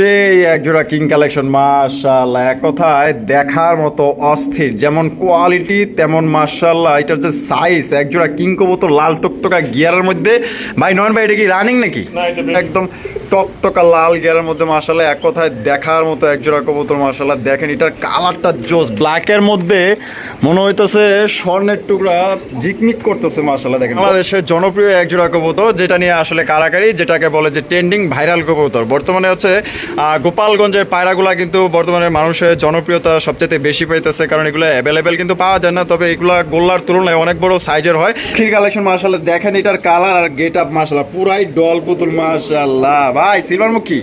সেই একজোড়া king collection martial এক কথায় দেখার মতো অস্থির যেমন কোয়ালিটি তেমন মার্শাল এটার যে সাইজ একজোড়া কিং কবুতর লাল টকটকা গিয়ারের মধ্যে। ভাই নয়ন ভাই এটা কি রানিং নাকি? একদম টকটকা লাল গিয়ারের মধ্যে মাশাআল্লাহ এক কথায় দেখার মতো একজোড়া কবুতর মাশাআল্লাহ। দেখেন এটার কালারটা জোস ব্ল্যাকের মধ্যে মনে হইতেছে স্বর্ণের টুকরা ঝিকমিক করতেছে মাশাআল্লাহ, দেখেন। বাংলাদেশের জনপ্রিয় একজোড়া কবুতর, যেটা নিয়ে আসলে কারাকারি, যেটাকে বলে যে ট্রেন্ডিং ভাইরাল কবুতর। বর্তমানে হচ্ছে গোপালগঞ্জের পায়রাগুলা কিন্তু বর্তমানে মানুষের জনপ্রিয়তা সবচেয়ে বেশি পাইতেছে, কারণ এগুলো অ্যাভেলেবেল কিন্তু পাওয়া যায় না, তবে এগুলা গোল্লার তুলনায় অনেক বড় সাইজের হয়। খির কালেকশন মাশাআল্লাহ, দেখেন এটার কালার আর গেট আপ মাশাআল্লাহ, পুরাই ডল পুতুল মাশাআল্লাহ। ভাই সিলভার মুখী।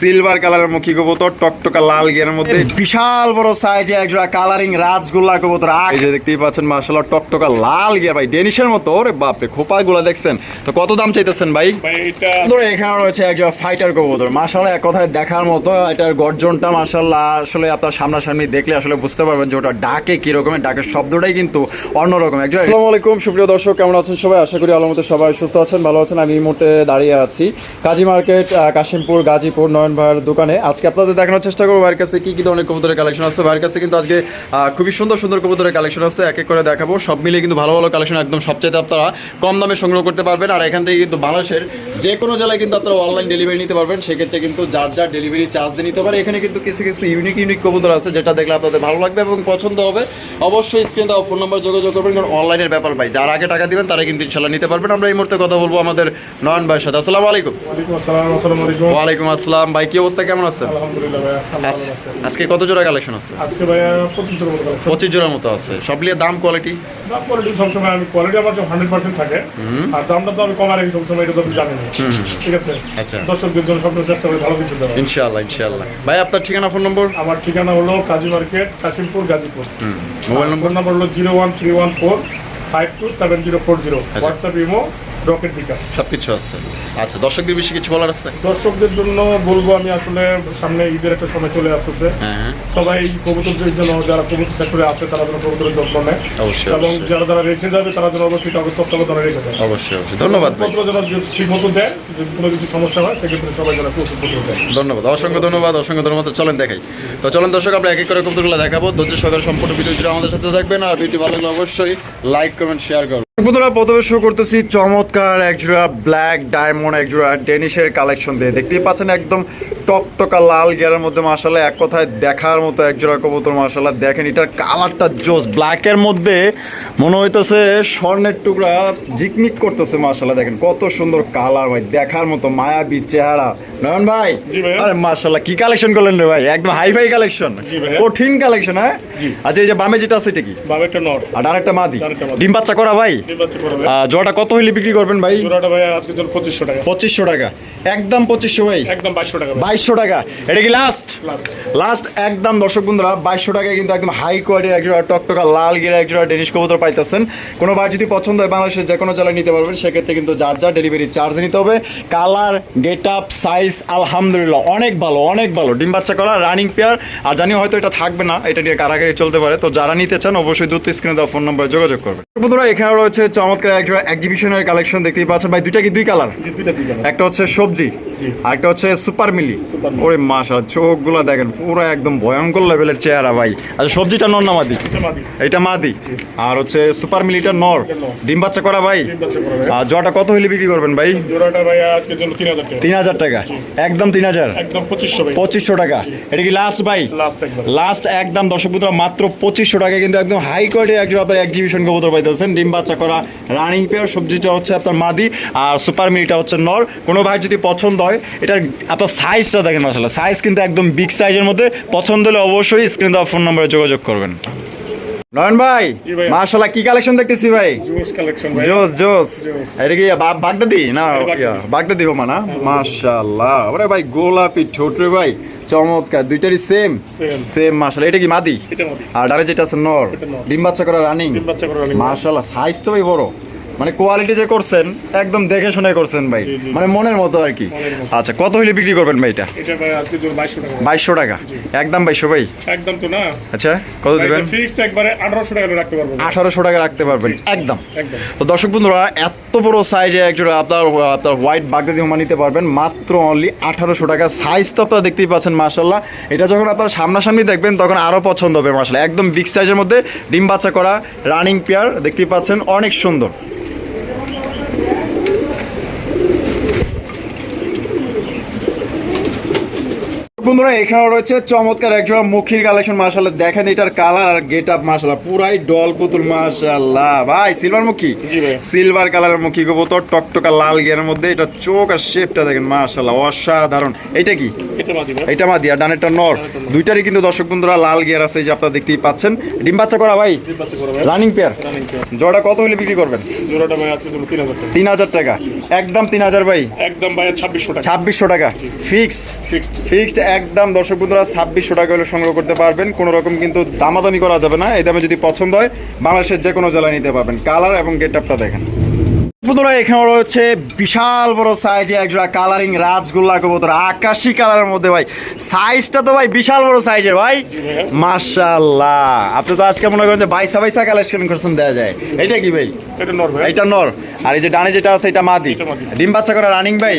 সিলভার কালারের মুখী কবুতর টকটকা লাল গিয়ারের মধ্যে। বিশাল বড় সাইজে একজোড়া কালারিং রাজগোল্লা কবুতর। এই যে দেখতেই পাচ্ছেন মাশাআল্লাহ টকটকা লাল গিয়ার। ভাই ডেনিশের মতো ওরে বাপরে খোপা গুলা দেখছেন। তো কত দাম চাইতেছেন ভাই? ভাই ধরে এখানে রয়েছে একজন ফাইটার কবুতর। মাশাআল্লাহ এক কথায় দেখার মতো এটার গর্জনটা মাশাআল্লাহ আসলে আপনার সামনাসামনি দেখলে আসলে বুঝতে পারবেন যে ওটা ডাকে কি রকমের ডাকের শব্দটাই কিন্তু অন্যরকম। একজন আসসালামু আলাইকুম সুপ্রিয় দর্শক কেমন আছেন সবাই? আশা করি আল্লাহর মতো সবাই সুস্থ আছেন ভালো আছেন। আমি এই মুহূর্তে দাঁড়িয়ে আছি কাজী মার্কেট কাশিমপুর, গাজীপুর নয়ন ভাইয়ের দোকানে। আজকে আপনাদের দেখানোর চেষ্টা করব ভাইয়ের কাছে কী কি ধরনের কবুতরের কালেকশন আছে। ভাইয়ের কাছে কিন্তু আজকে খুবই সুন্দর সুন্দর কবুতরের কালেকশন আছে। এক এক করে দেখাবো। সব মিলিয়ে কিন্তু ভালো ভালো কালেকশন একদম সবচেয়ে আপনারা কম দামে সংগ্রহ করতে পারবেন। আর এখান থেকে কিন্তু বাংলাদেশের যে কোনো জেলায় কিন্তু আপনারা অনলাইন ডেলিভারি নিতে পারবেন। সেক্ষেত্রে কিন্তু যার যার ডেলিভারি চার্জ দিয়ে নিতে পারে। এখানে কিন্তু কিছু কিছু ইউনিক ইউনিক কবুতর আছে, যেটা দেখলে আপনাদের ভালো লাগবে এবং পছন্দ হবে। অবশ্যই স্ক্রিন দেওয়া ফোন নাম্বার যোগাযোগ করবেন। কারণ অনলাইনের ব্যাপার ভাই, যারা আগে টাকা দিবেন তারা কিন্তু ইনশাল্লাহ নিতে পারবেন। আমরা এই মুহূর্তে কথা বলব আমাদের নয়ন ভাইয়ের সাথে। আসসালামু আলাইকুম। আলাইকুম। আসসালাম। ভাই কি অবস্থা? কেমন আছেন? আলহামদুলিল্লাহ ভাই আল্লাহ আজ- ভালো আছে। আজকে কত জোড়া কালেকশন আছে? আজকে ভাই পঁচিশ জনের মতো পঁচিশ জোড়ার মতো আছে। সব মিলিয়ে দাম কোয়ালিটি দাম কোয়ালিটি সবসময় আমি কোয়ালিটি আমার হান্ড্রেড পার্সেন্ট থাকে। আর দামটা তো আমি কমা রাখি সবসময় এটা তো আপনি জানেন ঠিক আছে? আচ্ছা। দর্শকদের জন্য সবসময় চেষ্টা করি ভালো কিছু দেওয়া ইনশাআল্লাহ ইনশাআল্লাহ। ভাই আপনার ঠিকানা ফোন নম্বর আমার ঠিকানা হলো Kazi market Kashimpur Gazipur. Mobile number number হলো zero one three one four five two seven zero four zero. আচ্ছা। WhatsApp imo Rocket bKash. সব কিছু আছে। আচ্ছা দর্শকদের বেশি কিছু বলার আছে? দর্শকদের জন্য বলব আমি আসলে সামনে ঈদের একটা সময় চলে আসতেছে। হ্যাঁ হ্যাঁ। সবাই কবুতরদের জন্য যারা কবুতর সেক্টরে আছে তারা যেন কবুতরের যত্ন নেয়। অবশ্যই এবং যারা যারা রেখে যাবে তারা যেন অবশ্যই তাদের তত্ত্বাবধানে রেখে যায়। অবশ্যই অবশ্যই। ধন্যবাদ যেন ঠিক মতো দেয় যদি কোনো কিছু সমস্যা হয় সেক্ষেত্রে সবাই যেন ওষুধ পত্র দেয়। ধন্যবাদ অসংখ্য ধন্যবাদ অসংখ্য ধন্যবাদ। চলেন দেখাই। তো চলেন দর্শক আমরা এক এক করে কবুতরগুলো দেখাবো। ধৈর্য সহকারে সম্পূর্ণ ভিডিও আমাদের সাথে থাকবেন। আর ভিডিও ভালো লাগলে অবশ্যই লাইক কমেন্ট শেয়ার করুন। বন্ধুরা, প্রথমে শুরু করতেছি চমৎকার একজোড়া ব্ল্যাক ডায়মন্ড একজোড়া ডেনিশের কালেকশন দিয়ে। দেখতেই পাচ্ছেন একদম টকটকা লাল গিয়ারের মধ্যে মাসাল্লাহ এক কথায় দেখার মতো একজোড়া কবুতর মাসাল্লাহ দেখেন এটার কালারটা জোস ব্ল্যাকের মধ্যে মনে হইতেছে স্বর্ণের টুকরা ঝিকমিক করতেছে মাসাল্লাহ দেখেন কত সুন্দর কালার ভাই দেখার মতো মায়াবী চেহারা। নয়ন ভাই। আরে মাশাল্লাহ কি কালেকশন করলেন রে ভাই? একদম হাই ফাই কালেকশন কঠিন কালেকশন হ্যাঁ। আচ্ছা এই যে বামে যেটা আছে এটা কি? বাবা একটা আর আরেকটা মাদি। ডিম বাচ্চা করা ভাই? জোড়াটা কত হইলে বিক্রি করবেন ভাই? জোড়াটা ভাই আজকে জন্য পঁচিশশো টাকা। পঁচিশশো টাকা। একদম পঁচিশশো ভাই। একদম বাইশশো টাকা ভাই। বাইশশো টাকা। এটা কি লাস্ট লাস্ট একদম দর্শক বন্ধুরা বাইশশো টাকায় কিন্তু একদম হাই কোয়ালিটির একজোড়া টকটকা লাল গিরা একজোড়া ডেনিশ কবুতর পাইতেছেন। কোনো বার যদি পছন্দ হয় বাংলাদেশের যে কোনো জেলায় নিতে পারবেন সেক্ষেত্রে কিন্তু যার যার ডেলিভারি চার্জ নিতে হবে। কালার গেট আপ সাইজ আলহামদুলিল্লাহ অনেক ভালো অনেক ভালো। ডিম বাচ্চা করা রানিং পেয়ার আর জানি হয়তো এটা থাকবে না এটা নিয়ে কারাগারি চলতে পারে। তো যারা নিতে চান অবশ্যই দ্রুত স্ক্রিনে দেওয়া ফোন নম্বরে যোগাযোগ করবেন। বন্ধুরা এখানে রয়েছে চমৎকার একজোড়া এক্সিবিশনের কালেকশন দেখতেই পাচ্ছেন। ভাই দুইটা কি দুই কালার একটা হচ্ছে সবজি। আর একটা হচ্ছে সুপার মিলি। ওরে মাশা চোখগুলো দেখেন পুরো একদম ভয়ঙ্কর লেভেলের চেহারা ভাই। আচ্ছা সবজিটা নর না মাদি? এটা মাদি। আর হচ্ছে সুপার মিলিটা নর? ডিম বাচ্চা করা ভাই? আর জোয়াটা কত হইলে বিক্রি করবেন ভাই? জোড়াটা তিন হাজার টাকা। একদম তিন হাজার? পঁচিশশো টাকা? এটা কি লাস্ট ভাই? লাস্ট একদম দর্শক বন্ধুরা মাত্র পঁচিশশো টাকা। কিন্তু একদম হাই কোয়ালিটির একজন আপনার এক্সিবিশন কবুতর পাইতেছেন। ডিম বাচ্চা করা রানিং পেয়ার সবজিটা হচ্ছে আপনার মাদি। আর সুপার মিলিটা হচ্ছে নর। কোনো ভাই যদি পছন্দ হয় এটার আপনার সাইজটা দেখেন আসলে সাইজ কিন্তু একদম বিগ সাইজের মধ্যে। পছন্দ হলে অবশ্যই স্ক্রিন দেওয়া ফোন নম্বরে যোগাযোগ করবেন। নয়ন ভাই জি কি কালেকশন দেখতেছি ভাই? জুস জোস। এটা কি বাগদাদি না বাগদাদি। হোমা না? মাশাআল্লাহ। ওরে ভাই গোলাপি ছোট রে ভাই। চমৎকার। দুইটারই সেম সেম মাশাআল্লাহ। এটা কি মাদি? আর ডারে যেটা আছে নর। ডিম বাচ্চা করা রানিং। মাশাআল্লাহ সাইজ তো ভাই বড়। মানে কোয়ালিটি যে করছেন একদম দেখে শুনে করছেন ভাই। মানে মনের মতো আর কি। আচ্ছা কত হলে বিক্রি করবেন ভাই এটা? বাইশশো টাকা। একদম বাইশশো ভাই? একদম তো না? আচ্ছা কত দিবেন? আঠারোশো টাকা রাখতে পারব আঠারোশো টাকা রাখতে পারবেন। একদম। একদম। তো দর্শক বন্ধুরা এত বড় সাইজে একজোড়া আপনার আপনার হোয়াইট বাগদাদি হুমা নিতে পারবেন। মাত্র অনলি আঠারোশো টাকা। সাইজ তো আপনারা দেখতেই পাচ্ছেন মার্শাল্লাহ এটা যখন আপনারা সামনাসামনি দেখবেন তখন আরও পছন্দ হবে মার্শাল্লাহ একদম বিগ সাইজের মধ্যে ডিম বাচ্চা করা রানিং পেয়ার দেখতেই পাচ্ছেন অনেক সুন্দর। বন্ধুরা এখানে রয়েছে চমৎকার একজোড়া মুখির কালেকশন মাশাআল্লাহ। দেখেন এটার কালার আর গেট আপ মাশাআল্লাহ। পুরাই ডল পুতুল মাশাআল্লাহ। ভাই সিলভার মুখী। সিলভার কালারের মুখী কবুতর টকটকা লাল গিয়ারের মধ্যে। এটা চোখ আর শেপটা দেখেন মাশাআল্লাহ। অসাধারণ। এটা কি? এটা মাদি আর ডানেরটা নর। দুইটারই কিন্তু দর্শক বন্ধুরা লাল গিয়ার আছে যে আপনারা দেখতেই পাচ্ছেন। ডিম বাচ্চা করা ভাই? রানিং পেয়ার জোড়া কত হলে বিক্রি করবেন? জোড়াটা ভাই আজকের তিন হাজার টাকা। একদম তিন হাজার ভাই? একদম ভাই ছাব্বিশশো টাকা। ছাব্বিশশো টাকা। ফিক্সড ফিক্সড ফিক্সড একদম দর্শক বন্ধুরা, ছাব্বিশশো টাকা হলে সংগ্রহ করতে পারবেন। কোনো রকম কিন্তু দামাদামি করা যাবে না। এই দামে যদি পছন্দ হয়, বাংলাদেশের যে কোনো জেলায় নিতে পারবেন। কালার এবং গেট আপটা দেখেন। বন্ধুরা এখানে রয়েছে বিশাল বড় সাইজে একজোড়া কালারিং রাজগোল্লা কবুতর আকাশি কালারের মধ্যে ভাই। সাইজটা তো ভাই বিশাল বড় সাইজের ভাই। ভাইয়া। আপনি তো আজকে মনে করেন যে বাইসা বাইসা কালেকশন করছেন দেওয়া যায়। এটা কি ভাই? এটা নর আর এই যে ডানে যেটা আছে এটা মাদি। ডিম বাচ্চা করা রানিং ভাই?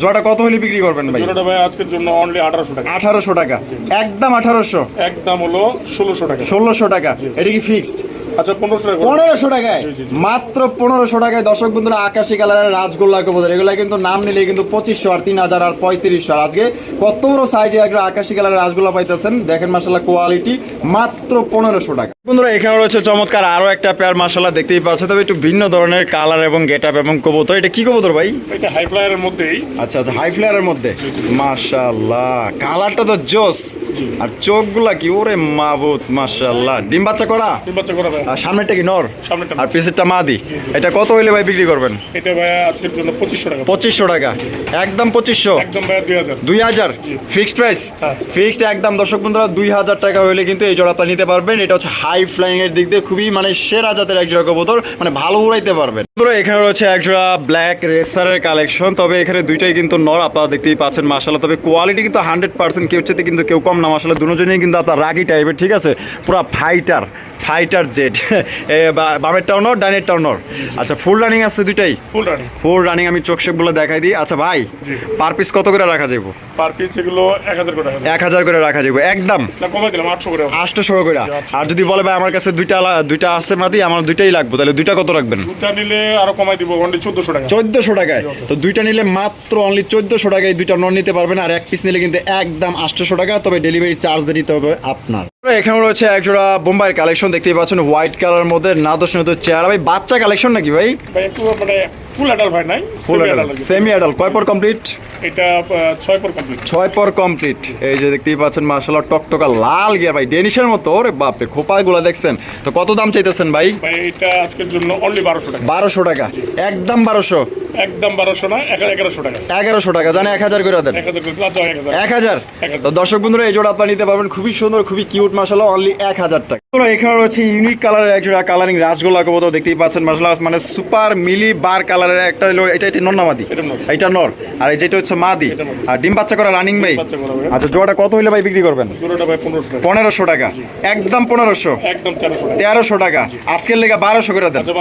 জোড়াটা কত হলে বিক্রি করবেন ভাই? জোড়াটা ভাই আজকের জন্য অনলি আঠারোশো টাকা। আঠারোশো টাকা। একদম আঠারোশো। একদম হলো ষোলোশো টাকা। ষোলোশো টাকা। এটা কি ফিক্সড আচ্ছা পনেরোশো টাকা পনেরোশো টাকায়। মাত্র পনেরোশো টাকায় দর্শক বন্ধুরা আকাশি কালারের রাজগোল্লা কবুতর এগুলা কিন্তু নাম নিলে কিন্তু পঁচিশশো আর তিন হাজার আর পঁয়ত্রিশশো আর। আজকে কত বড় সাইজে একটা আকাশি কালারের রাজগোল্লা পাইতেছেন? দেখেন মাসাল্লাহ কোয়ালিটি মাত্র পনেরোশো টাকা। বন্ধুরা এখানে রয়েছে চমৎকার আরও একটা পেয়ার মাসাল্লাহ দেখতেই পাচ্ছে। তবে একটু ভিন্ন ধরনের কালার এবং গেট আপ এবং কবুতর। এটা কি কবুতর ভাই? এটা হাই ফ্লায়ারের মধ্যেই। আচ্ছা আচ্ছা হাই ফ্লেয়ারের মধ্যে। মাশাআল্লাহ কালারটা তো জোস। আর চোখগুলা কি ওরে মাবুত মাশাআল্লাহ। ডিম বাচ্চা করা? ডিম বাচ্চা করা আর সামনেরটা কি নর? সামনেরটা আর পিছেরটা মাদি? এটা কত হইলে ভাই বিক্রি করবেন? এটা ভাই আজকের জন্য পঁচিশশো টাকা। পঁচিশশো টাকা। একদম পঁচিশশো? একদম ভাই দুই হাজার। দুই হাজার? ফিক্সড প্রাইস হ্যাঁ। ফিক্সড একদম। দর্শক বন্ধুরা দুই হাজার টাকা হইলে কিন্তু এই জোড়াটা নিতে পারবেন। এটা হচ্ছে হাই ফ্লাইং এর দিক দিয়ে খুবই মানে সেরা জাতের এক জোড়া কবুতর। মানে ভালো উড়াইতে পারবেন। বন্ধুরা এখানে রয়েছে এক জোড়া ব্ল্যাক রেসারের কালেকশন তবে এখানে দুইটাই কিন্তু নর আপনারা দেখতেই পাচ্ছেন মাসাল্লাহ তবে কোয়ালিটি কিন্তু হান্ড্রেড পার্সেন্ট কেউ চেতে কিন্তু কেউ কম না। মাসাল্লাহ দুজনেই কিন্তু আপনার রাগি টাইপের ঠিক আছে? পুরো ফাইটার ফাইটার জেড। বামেরটাও নর ডাইনেরটাও নর আচ্ছা ফুল রানিং আছে দুইটাই? Full running. ফুল রানিং আমি চোখ শেপগুলো দেখাই দিই। আচ্ছা ভাই পার পিস কত করে রাখা যাব পার পিস এগুলো এক হাজার করে এক হাজার করে রাখা যাব একদম? আটশো করে। আর যদি বলে ভাই আমার কাছে দুইটা দুইটা আছে মাদি আমার দুইটাই লাগবে তাহলে দুইটা কত রাখবেন? দুটা নিলে আরও কমাই দিব অনলি চোদ্দশো টাকা। চোদ্দশো টাকায়? তো দুইটা নিলে মাত্র অনলি চোদ্দশো টাকায় দুইটা নন নিতে পারবেন আর এক পিস নিলে কিন্তু একদম আটশোশো টাকা তবে ডেলিভারি চার্জ দিতে হবে আপনার। এখানে রয়েছে একজোড়া বোম্বাইয়ের কালেকশন দেখতেই পাচ্ছেন হোয়াইট কালার মধ্যে নাদোষ নতুন চেয়ার ভাই, বাচ্চা কালেকশন নাকি ভাই? ফুল অ্যাডাল ভাই নাই ফুল। সেমি কয় পর কমপ্লিট এটা ছয় পর কমপ্লিট ছয় পর কমপ্লিট এই যে দেখতেই পাচ্ছেন মার্শাল্লাহ টকটকা লাল গিয়ার ভাই ডেনিশের মতো। ওরে বাপরে খোপাগুলো দেখছেন? তো কত দাম চাইতেছেন ভাই? ভাই এটা আজকের জন্য অনলি বারোশো টাকা। বারোশো টাকা। একদম বারোশো? একদম বারোশো না এগারোশো টাকা। এগারোশো টাকা জানে এক হাজার করে দেন। এক হাজার আচ্ছা এক হাজার। তো দর্শক বন্ধুরা এই জোড়া আপনারা নিতে পারবেন। খুবই সুন্দর খুবই কিউট মাসাল্লাহ অনলি এক হাজার টাকা। এখানে রয়েছে ইউনিক কালারের এক জোড়া কালারিং রাসগোল্লা কবুতর দেখতেই পাচ্ছেন মাসাল্লাহ মানে সুপার মিলি বার কালারের একটা হলো এটা এটা নর না মাদি? এটা নর। আর এই যেটা হচ্ছে মাদি আর ডিম বাচ্চা করা রানিং বাচ্চা আচ্ছা জোড়াটা কত হইলে ভাই বিক্রি করবেন? জোড়াটা ভাই পনেরোশো টাকা। একদম পনেরোশো। একদম তেরোশো টাকা। আজকের লেগে বারোশো করে দেন। আচ্ছা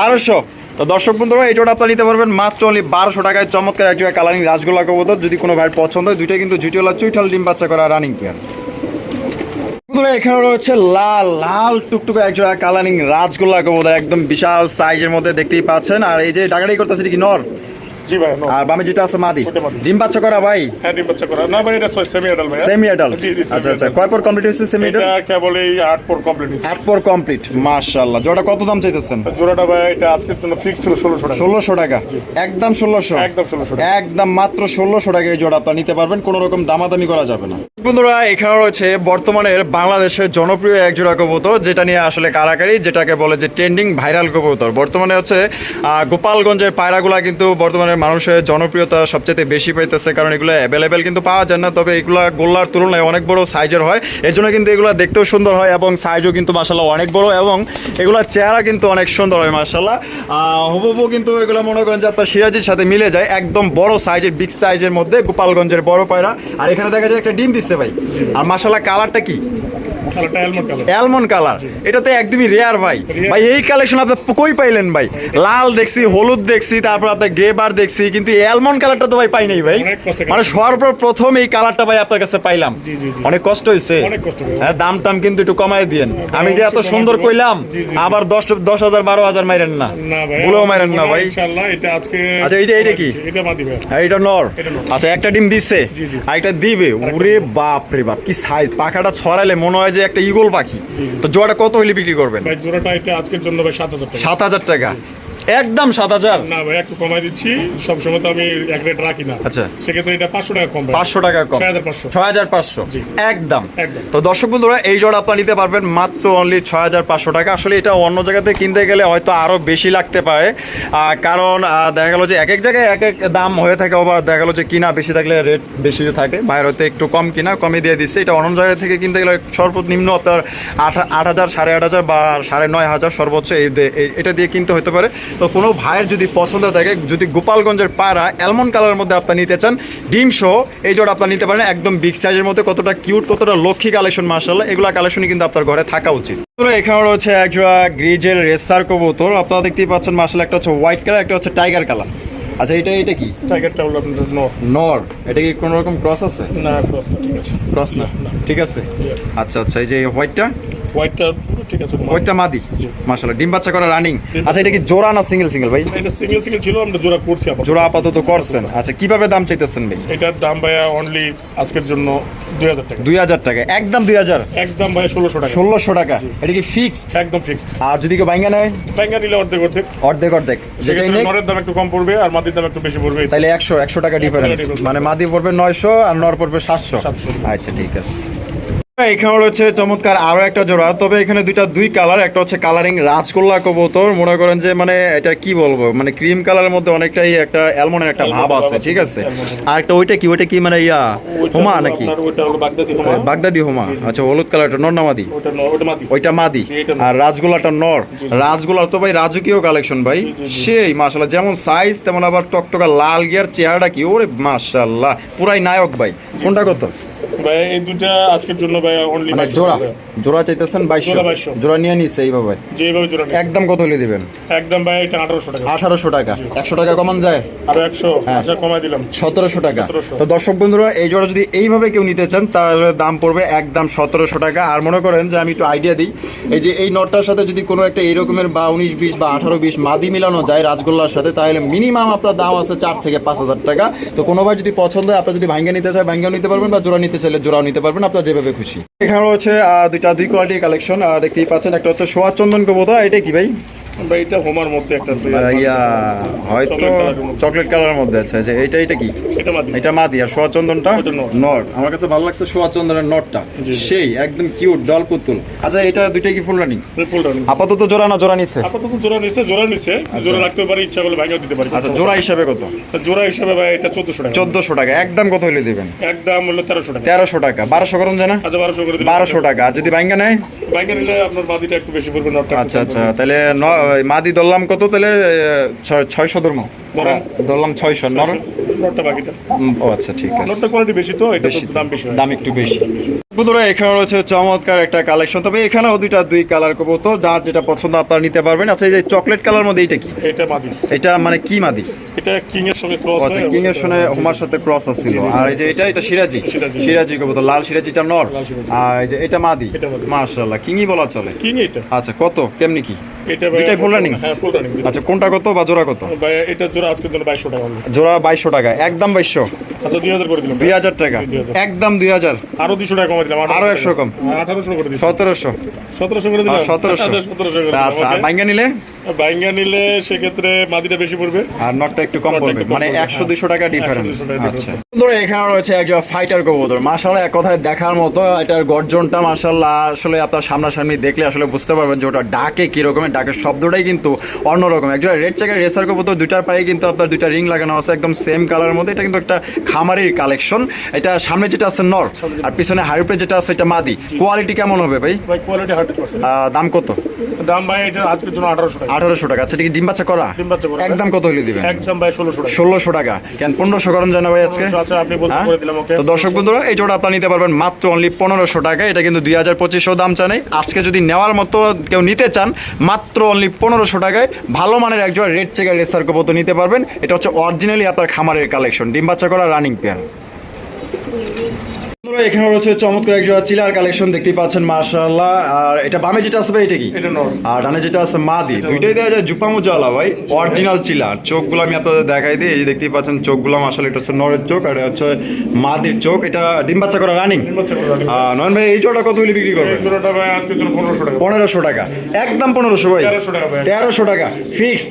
বারোশো তো দর্শক বন্ধুরা এই জোড়া আপনারা নিতে পারবেন মাত্র অনলি বারোশো টাকায়। চমৎকার এক কালারিং রাসগোল্লা কবুতর। যদি কোনো ভাইয়ের পছন্দ হয় দুইটাই কিন্তু জুটিওলা চুইঠাল ডিম বাচ্চা করা রানিং পেয়ার এখানে রয়েছে লাল লাল টুকটুকে একজোড়া কালারিং রাজগোল্লা কবুতর, একদম বিশাল সাইজের মধ্যে দেখতেই পাচ্ছেন। আর এই যে ডাকাডাকি করতেছে কি নর? জি ভাই no। আর বামে যেটা আছে মাদি। ডিম বাচ্চা করা ভাই? হ্যাঁ ডিম বাচ্চা করা। না ভাই এটা সেমি ভাই অ্যাডাল্ট আচ্ছা আচ্ছা। কয় পর কমপ্লিট হয়েছে সেমি এটা কেবল এই আট পর কমপ্লিট আট পর কমপ্লিট মাশাআল্লাহ। জোড়া কত দাম চাইতেছেন? জোড়াটা ভাই এটা আজকের জন্য ফিক্স ছিল ষোলোশো টাকা। ষোলোশো টাকা। একদম ষোলোশো। একদম ষোলোশো টাকা। একদম মাত্র ষোলোশো টাকা এই জোড়া আপনার নিতে পারবেন। কোনো রকম দামাদামি করা যাবে না। বন্ধুরা এখানে রয়েছে বর্তমানের বাংলাদেশের জনপ্রিয় এক জোড়া কবুতর যেটা নিয়ে আসলে কারাকারি যেটাকে বলে যে ট্রেন্ডিং ভাইরাল কবুতর। বর্তমানে হচ্ছে আহ, গোপালগঞ্জের পায়রাগুলা কিন্তু বর্তমানে বর্তমানে মানুষের জনপ্রিয়তা সবচেয়ে বেশি পাইতেছে, কারণ এগুলো অ্যাভেলেবেল কিন্তু পাওয়া যায় না। তবে এগুলো গোল্লার তুলনায় অনেক বড় সাইজের হয়। এর জন্য কিন্তু এগুলো দেখতেও সুন্দর হয় এবং সাইজও কিন্তু মাসাল্লাহ অনেক বড় এবং এগুলোর চেহারা কিন্তু অনেক সুন্দর হয় মাসাল্লাহ হুবহু কিন্তু এগুলো মনে করেন যে আপনার সিরাজির সাথে মিলে যায়, একদম বড় সাইজের বিগ সাইজের মধ্যে গোপালগঞ্জের বড় পায়রা। আর এখানে দেখা যায় একটা ডিম দিচ্ছে ভাই। আর মাসাল্লাহ কালারটা কি? অ্যালমন্ড কালার অ্যালমন্ড এটা তো একদমই রেয়ার ভাই। ভাই এই কালেকশন আপনি কই পাইলেন ভাই? লাল দেখছি হলুদ দেখছি তারপর আপনার গ্রে বার দেখছি কিন্তু অ্যালমন্ড কালারটা তো ভাই পাই নাই ভাই। মানে সর্বপ্রথম এই কালারটা ভাই আপনার কাছে পাইলাম। অনেক কষ্ট হয়েছে। হ্যাঁ দাম টাম কিন্তু একটু কমাই দিয়েন। আমি যে এত সুন্দর কইলাম। আবার দশ দশ হাজার বারো হাজার মাইরেন না। ভুলেও মাইরেন না ভাই। আচ্ছা, এইটা- এইটা কি? এটা নর। আচ্ছা একটা ডিম দিচ্ছে। আর এটা দিবে। ওরে বাপ রে বাপ কি সাইজ পাখাটা ছড়াইলে মনে হয় যে একটা ইগল পাখি। তো জোড়াটা কত হইলে বিক্রি করবেন? জোড়াটা এটা আজকের জন্য ভাই সাত হাজার টাকা। সাত হাজার টাকা। একদম সাত হাজার। না ভাই একটু কমাই দিচ্ছি। সবসময় তো আমি এক রেট রাখি না। আচ্ছা। সেক্ষেত্রে এটা পাঁচশো টাকা কম পাঁচশো টাকা কম। ছয় হাজার পাঁচশো। ছয় হাজার পাঁচশো। একদম। তো দর্শক বন্ধুরা এই জোড়া আপনারা নিতে পারবেন মাত্র অনলি ছয় হাজার পাঁচশো টাকা। আসলে এটা অন্য জায়গাতে কিনতে গেলে হয়তো আরও বেশি লাগতে পারে। কারণ দেখা গেল যে এক এক জায়গায় এক এক দাম হয়ে থাকে আবার দেখা গেল যে কিনা বেশি থাকলে রেট বেশি থাকে। বাইরে হয়তো একটু কম কিনা কমে দিয়ে দিচ্ছে। এটা অন্য জায়গা থেকে কিনতে গেলে সর্বনিম্ন আপনার আট আট হাজার সাড়ে আট হাজার বা সাড়ে নয় হাজার সর্বোচ্চ এই- এটা দিয়ে কিনতে হতে পারে। তো কোনো ভাইয়ের যদি পছন্দ থাকে যদি গোপালগঞ্জের পায়রা অ্যালমন্ড কালারের মধ্যে আপনি নিতে চান ডিম সহ এই জোড়া আপনার নিতে পারেন একদম বিগ সাইজের মধ্যে কতটা কিউট কতটা লক্ষ্মী কালেকশন মার্শাল্লাহ এগুলো কালেকশনই কিন্তু আপনার ঘরে থাকা উচিত। এখানে রয়েছে এক জোড়া গ্রিজেল রেসার কবুতর আপনারা দেখতেই পাচ্ছেন মার্শাল একটা হচ্ছে হোয়াইট কালার একটা হচ্ছে টাইগার কালার আচ্ছা এটা এটা কি? টাইগারটা হলো আপনার নো নর। এটা কি কোনো রকম ক্রস আছে? না cross না, ঠিক আছে। ক্রস না? ঠিক আছে। আচ্ছা আচ্ছা এই যে হোয়াইটটা হোয়াইটটা ঠিক আছে হোয়াইটটা মাদি। ডিম বাচ্চা করা রানিং আচ্ছা এটা কি জোড়া না সিঙ্গেল সিঙ্গেল ভাই? এটা সিঙ্গেল সিঙ্গেল ছিল আমরা জোড়া করছি আপাতত। জোড়া আপাতত করছেন। আচ্ছা কীভাবে দাম চাইতেছেন ভাই? এটার দাম ভাইয়া অনলি আজকের জন্য টাকা। একদম দুই হাজার? একদম ভাইয়া ষোলোশো টাকা। এটা কি ফিক্সড একদম ফিক্সড আর যদি কেউ বাইঙ্গা নেয়? নিলে অর্ধেক অর্ধেক। অর্ধেক অর্ধেক। যেটাই নরের দাম একটু কম পড়বে আর মাটির দাম একটু বেশি পড়বে। তাহলে টাকা ডিফারেন্স মানে মাদি পড়বে নয়শো আর নর পড়বে সাতশো। 700 আচ্ছা ঠিক আছে। এখানে রয়েছে চমৎকার আরও একটা জোড়া। তবে এখানে দুইটা দুই কালার একটা হচ্ছে কালারিং রাজকোল্লা কবুতর। মনে করেন যে মানে এটা কি বলব? মানে ক্রিম কালারের মধ্যে অনেকটাই একটা অ্যালমন্ডের একটা ভাব আছে ঠিক আছে, আর একটা ওইটা কি? ওইটা কি মানে ইয়া হোমা নাকি? বাগদাদি হোমা। আচ্ছা হলুদ কালারটা ওইটা ন- ওইটা ওইটা মাদি। নর। আর রাজগোলাটা নর। রাজগোলার তো ভাই রাজকীয় কালেকশন ভাই। সেই মাশাল্লাহ যেমন সাইজ তেমন আবার টকটকা লাল গিয়ার চেহারাটা কি? ওরে মাশাল্লাহ পুরাই নায়ক ভাই। কোনটা কত? ভাই এই দুটা আজকের জন্য ভাই অনলি মানে জোড়া জোড়া চাইতেছেন 2200 জোড়া নিয়ে নিচ্ছে এইভাবে। যেভাবে জোড়া একদম কত হলে দিবেন? একদম ভাই এটা আঠারোশো টাকা। আঠারোশো টাকা। একশো টাকা কমান যায়? আরও একশো? হ্যাঁ। আচ্ছা কমাই দিলাম। সতেরোশো টাকা। তো দর্শক বন্ধুরা এই জোড়া যদি এইভাবে কেউ নিতে চান তাহলে দাম পড়বে একদম সতেরোশো টাকা। আর মনে করেন যে আমি একটু আইডিয়া দিই এই যে এই নটটার সাথে যদি কোনো একটা এই রকমের বা উনিশ বিশ বা আঠারো বিশ মাদি মিলানো যায় রাজগোল্লার সাথে তাহলে মিনিমাম আপনার দাম আছে চার থেকে পাঁচ হাজার টাকা। তো কোনোবার যদি পছন্দ হয় আপনার যদি ভাঙ্গা নিতে চায় ভাঙ্গাও নিতে পারবেন বা জোড়া নিতে চাইলে জোড়াও নিতে পারবেন, আপনার যেভাবে খুশি। এখানে রয়েছে দুইটা দুই কোয়ালিটির কালেকশন দেখতেই পাচ্ছেন, একটা হচ্ছে সোয়া চন্দন কবুতর এটা কি ভাই? এটা হোমার মধ্যে একটা ইয়া হয়তো Chocolate colour এর মধ্যে। চকলেট কালারের মধ্যে আছে যে এটা এটা কি? এটা মাটি এটা মাদি আর সোয়া চন্দনটা ওটা নর। নর আমার কাছে ভালো লাগছে সোয়া চন্দনের নটটা। জি, জি। সেই একদম কিউট ডল পুতুল। আচ্ছা এটা দুইটাই কি ফুল রানিং? Full running. আপাতত জোড়া না জোড়া নিচ্ছে আপাতত জোড়া নিচ্ছে জোড়া নিচ্ছে জোড়া রাখতে পারি ইচ্ছা করলে ভাঙাও দিতে পারি। আচ্ছা জোড়া হিসাবে কত? জোড়া হিসাবে ভাই এটা চোদ্দশো টাকা। চোদ্দশো টাকা। একদম কত হইলে দিবেন? একদম হলো তেরোশো টাকা। তেরোশো টাকা। বারোশো করুন যায় না আচ্ছা বারোশো করে দিলাম বারোশো টাকা। আর যদি বাইঙ্গা নেয়? নিলে আপনার মাটিটা একটু বেশি পড়বে নটটা আচ্ছা আচ্ছা। তাহলে মাদি ধরলাম কত তাহলে ছয়- ছয়শো ধর্ম। ধরলাম ছয়শো নর নটটা বাকিটা ও আচ্ছা ঠিক আছে। নটটা কোয়ালিটি বেশি তো এটা তো দাম বেশি দাম একটু বেশি। বন্ধুরা এখানে রয়েছে চমৎকার একটা কালেকশন তবে এখানেও দুইটা দুই কালার কবুতর যার যেটা পছন্দ আপনারা নিতে পারবেন। আচ্ছা এই যে চকলেট কালার মধ্যে এইটা কি? এটা মাটি এটা মানে কি মাদি? এটা কিং এর সঙ্গে ক্রস আচ্ছা কিং এর সঙ্গে হোমার সাথে ক্রস আসছিল আর এই যে এটা এটা সিরাজি। সিরাজি। কবুতর লাল সিরাজিটা নর। আর এই যে এটা মাদি। এটা মাদি। মাশাআল্লাহ কিংই বলা চলে। কিং এটা। আচ্ছা কত? কেমনি কি? এটা দুইটাই full running? হ্যাঁ ফুল রানিং আচ্ছা কোনটা কত বা জোড়া কত? ভাই এটা জোড়া আজকের জন্য বাইশশো টাকা জোড়া বাইশশো টাকা একদম বাইশশো। আচ্ছা দুই হাজার করে দিলাম। দুই হাজার টাকা। একদম দুই হাজার। আরও দুশো টাকা কমাই দিলাম আরও 100 কম। আঠারোশো করে দিচ্ছি। সতেরোশো। সতেরোশো করে দিলাম। সতেরোশো। আচ্ছা সতেরোশো আচ্ছা আর বাইঙ্গা নিলে? বাইঙ্গা নিলে সেক্ষেত্রে মাদিটা বেশি পড়বে। আর নটটা একটু কম পড়বে মানে একশো হ্যাঁ। দুশো টাকা ডিফারেন্স 100-200 আচ্ছা। difference। এখানে রয়েছে একজন ফাইটার কবুতর। মাশাআল্লাহ এক কথায় দেখার মতো এটার গর্জনটা মাশাআল্লাহ আসলে আপনার সামনাসামনি দেখলে আসলে বুঝতে পারবেন যে ওটা ডাকে কি রকমের ডাকের শব্দটাই কিন্তু অন্যরকম। একজন রেড চেকের রেসার কবুতর দুইটার পায়ে কিন্তু আপনার দুইটা রিং লাগানো আছে একদম সেম কালারের মধ্যে। এটা কিন্তু একটা খামারির কালেকশন এটা সামনে যেটা আছে নর আর পিছনে হাইপ্রে যেটা আছে এটা মাদি। কোয়ালিটি কেমন হবে ভাই? ভাই কোয়ালিটি আহ, দাম কত? দাম ভাই এটা আজকের জন্য আঠারোশো টাকা। আঠারোশো টাকা। আচ্ছা ডিম বাচ্চা করা? ডিম বাচ্চা করা। একদম কত হলে দিবেন? একদম ভাই ষোলোশো টাকা। ষোলোশো টাকা। কেন পনেরোশো করেন জানা ভাই আজকে? আচ্ছা হ্যাঁ? তো দর্শক বন্ধুরা এই জোড়া আপনারা নিতে পারবেন মাত্র অনলি পনেরোশো টাকা। এটা কিন্তু দুই হাজার পঁচিশশো দাম চানে আজকে যদি নেওয়ার মতো কেউ নিতে চান মাত্র অনলি পনেরোশো টাকায় ভালো মানের এক জোড়া রেড চেকার রেসার কবো তো নিতে পারবেন। এটা হচ্ছে অরিজিনালি আপনার খামারের কালেকশন ডিম বাচ্চা করা রানিং পেয়ার বন্ধুরা, এখানে রয়েছে চমৎকার এক জোড়া চিলার কালেকশন দেখতেই পাচ্ছেন মাশাআল্লাহ। আর এটা বামে যেটা ভাই এটা কি? আর ডানে যেটা আছে মাদি। দুইটাই দেওয়া যায় জুপামু জ্বালা ভাই অরিজিনাল চিলার চোখগুলো আমি আপনাদের দেখাই দিই এই যে দেখতেই পাচ্ছেন চোখগুলো আসলে এটা হচ্ছে নরের চোখ আর হচ্ছে মাদির চোখ। এটা ডিম বাচ্চা করা রানিং। নয়ন ভাই এই জোড়া বিক্রি জোড়াটা ভাই আজকের জন্য পনেরোশো টাকা। একদম পনেরোশো ভাই। 1300 টাকা ভাই। তেরোশো টাকা। ফিক্সড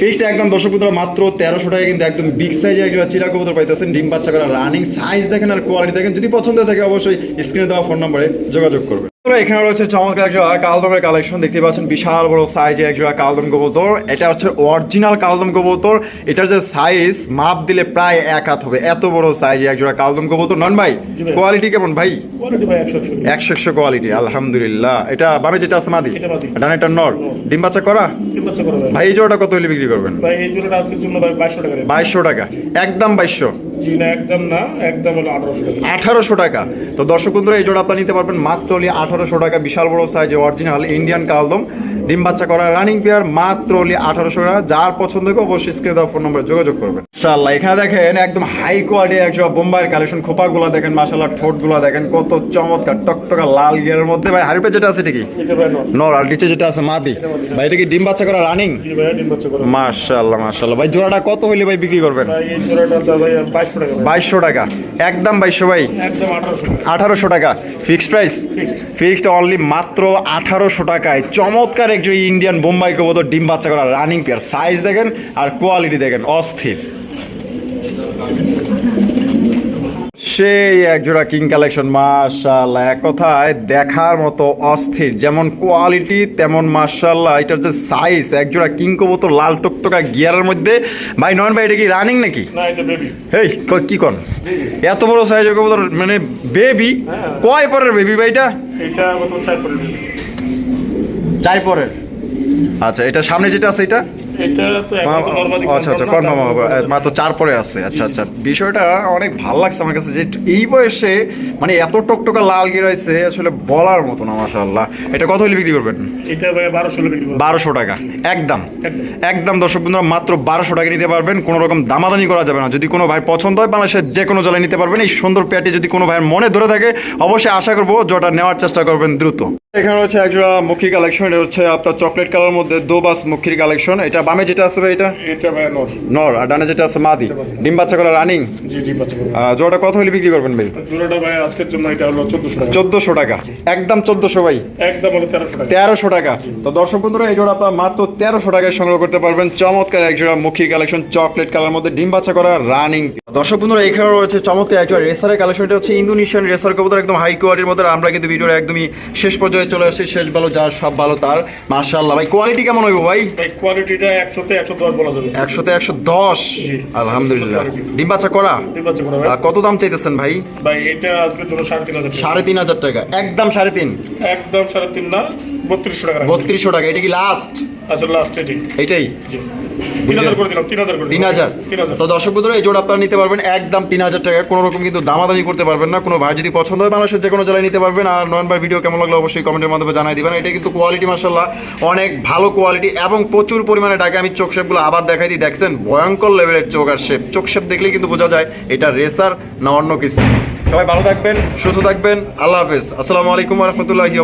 ফিক্সড একদম দর্শক মাত্র তেরোশো টাকা কিন্তু একদম বিগ সাইজে একজন চিরা কবুতর পাইতেছেন। ডিম বাচ্চা করা রানিং সাইজ দেখেন আর কোয়ালিটি দেখেন। যদি পছন্দ থাকে অবশ্যই স্ক্রিনে দেওয়া ফোন নম্বরে যোগাযোগ করবে এখানে রয়েছে চমৎকার একজন কালদমের কালেকশন দেখতে পাচ্ছেন বিশাল বড় সাইজে একজন কালদম কবুতর এটা হচ্ছে অরিজিনাল কালদম কবুতর এটার যে সাইজ মাপ দিলে প্রায় এক হাত হবে। এত বড় সাইজে একজন কালদম কবুতর নন ভাই কোয়ালিটি কেমন ভাই? একশো একশো। কোয়ালিটি আলহামদুলিল্লাহ। এটা বামে যেটা আছে মাদি? এটা ডানেটা নর। ডিম বাচ্চা করা? ভাই। এই জোড়াটা কত হলে বিক্রি করবেন? বাইশশো টাকা একদম বাইশশো। একদম না একদম আঠারোশো টাকা। তো দর্শক বন্ধুরা এই জোড়া আপনারা নিতে পারবেন মাত্র আঠারোশো টাকা বিশাল বড় সাইজে অরিজিনাল ইন্ডিয়ান কালদম। ডিম বাচ্চা করা রানিং পেয়ার মাত্র হলে আঠারোশো টাকা। যার পছন্দ হবে অবশ্যই স্ক্রিনে দেওয়া ফোন নম্বরে যোগাযোগ করবেন। মাশাআল্লাহ এখানে দেখেন একদম হাই কোয়ালিটি একশো বোম্বাইয়ের কালেকশন খোপাগুলো দেখেন মাশাআল্লাহ ঠোঁটগুলো দেখেন কত চমৎকার টকটকা লাল গিয়ারের মধ্যে। ভাই হারিপে যেটা আছে এটা কি? নর। আর নিচে যেটা আছে মাদি। ভাই এটা কি ডিম বাচ্চা করা রানিং মাশাআল্লাহ মাশাআল্লাহ। ভাই জোড়াটা কত হইলে ভাই বিক্রি করবেন? ভাই এই জোড়াটা দাম ভাই বাইশশো টাকা। একদম বাইশশো ভাই। একদম আঠারোশো টাকা। Fixed price. ফিক্সড অনলি মাত্র আঠারোশো টাকায়। চমৎকার একজন ইন্ডিয়ান বোম্বাই কবুতর ডিম বাচ্চা করা রানিং পেয়ার সাইজ দেখেন আর কোয়ালিটি দেখেন, অস্থির। সেই একজোড়া কিং কালেকশন মাশাআল্লাহ এক কথায় দেখার মতো অস্থির। যেমন কোয়ালিটি তেমন মাশাআল্লাহ। এটার যে সাইজ একজোড়া কিং কবুতর লাল টকটকা গিয়ারের মধ্যে। ভাই নয়ন ভাই এটা কি রানিং নাকি? এই ক- কন? এত বড় সাইজের কবুতর মানে বেবি হ্যাঁ। কয় পরের বেবি ভাইটা এটা? চার পরের। আচ্ছা এটা সামনে যেটা আছে এটা? এটা তো এখন তো নরমালি আচ্ছা আচ্ছা কনফার্ম হবে। মাত্র চার পরে আছে। আচ্ছা আচ্ছা। বিষয়টা অনেক ভালো লাগছে আমার কাছে যে এই বয়সে মানে এত টকটকা লাল গিরাইছে আসলে বলার মতো না মাশাআল্লাহ। এটা কত হলে বিক্রি করবেন? এটা বারোশো বারোশো টাকা। একদম। একদম। একদম দর্শক বন্ধুরা মাত্র বারোশো টাকা নিতে পারবেন। কোনো রকম দামাদামি করা যাবে না। যদি কোনো ভাই পছন্দ হয় বাংলাদেশের যে কোনো জেলায় নিতে পারবেন। এই সুন্দর পেয়ারটি যদি কোনো ভাইয়ের মনে ধরে থাকে অবশ্যই আশা করব যেটা নেওয়ার চেষ্টা করবেন দ্রুত। এখানে হচ্ছে একজোড়া মুখির কালেকশন। এটা হচ্ছে আপনার চকলেট কালার মধ্যে দোবাস মুখির কালেকশন। এটা বামে যেটা আছে ভাই এটা? এটা ভাই নর। নর আর ডানে যেটা আছে মাদি। ডিম বাচ্চা করা রানিং জি বাচ্চা করব জোড়াটা কত হলে বিক্রি করবেন ভাই? জোড়াটা ভাই আজকের জন্য এটা হলো চোদ্দশো টাকা। চোদ্দশো টাকা। একদম চোদ্দশো ভাই। একদম হলো তেরোশো টাকা। তেরোশো টাকা। তো দর্শক বন্ধুরা এই জোড়া আপনার মাত্র তেরোশো টাকায় সংগ্রহ করতে পারবেন। চমৎকার এক জোড়া মুখির কালেকশন চকলেট কালার মধ্যে ডিম বাচ্চা করা রানিং দর্শক বন্ধুরা এখানে রয়েছে চমৎকার এক জোড়া রেসারের কালেকশন এটা হচ্ছে ইন্দোনেশিয়ান রেসার কবুতর একদম হাই কোয়ালিটির মধ্যে। আমরা কিন্তু ভিডিওর একদমই শেষ পর্যায়ে চলে আসছি। শেষ ভালো যার সব ভালো তার। মার্শাল্লাহ ভাই কোয়ালিটি কেমন হইব ভাই? ভাই কোয়ালিটিটা একশোতে একশো দশ বলা যাবে। একশোতে একশো দশ? আলহামদুলিল্লাহ। ডিম বাচ্চা করা? ডিম বাচ্চা করা কত দাম চাইতেছেন ভাই? ভাই এটা আজকের জন্য সাড়ে তিন হাজার সাড়ে তিন হাজার টাকা। একদম সাড়ে তিন? একদম সাড়ে তিন না বত্রিশশো টাকা বত্রিশশো টাকা। এটা কি লাস্ট আচ্ছা লাস্ট এটি। এইটাই? জি। তিন হাজার তো দর্শক বন্ধুরা এই জোড়া আপনারা নিতে পারবেন একদম তিন হাজার টাকা কোনো রকম কিন্তু দামাদামি করতে পারবেন না। কোনো ভাই যদি পছন্দ হয় বাংলাদেশের যে কোনো জেলায় নিতে পারবেন। আর নয়ন ভাই ভিডিও কেমন লাগল অবশ্যই কমেন্টের মাধ্যমে জানাই দিবেন। এটা কিন্তু কোয়ালিটি মাসাল্লাহ অনেক ভালো কোয়ালিটি এবং প্রচুর পরিমাণে ডাকে। আমি চোখ শেপগুলো আবার দেখাই দিই। দেখছেন ভয়ঙ্কর লেভেলের চোখ আর শেপ চোখ শেপ দেখলেই কিন্তু বোঝা যায় এটা রেসার না অন্য কিছু। সবাই ভালো থাকবেন সুস্থ থাকবেন। আল্লাহ হাফেজ। আসসালামু আলাইকুম রহমতুল্লাহি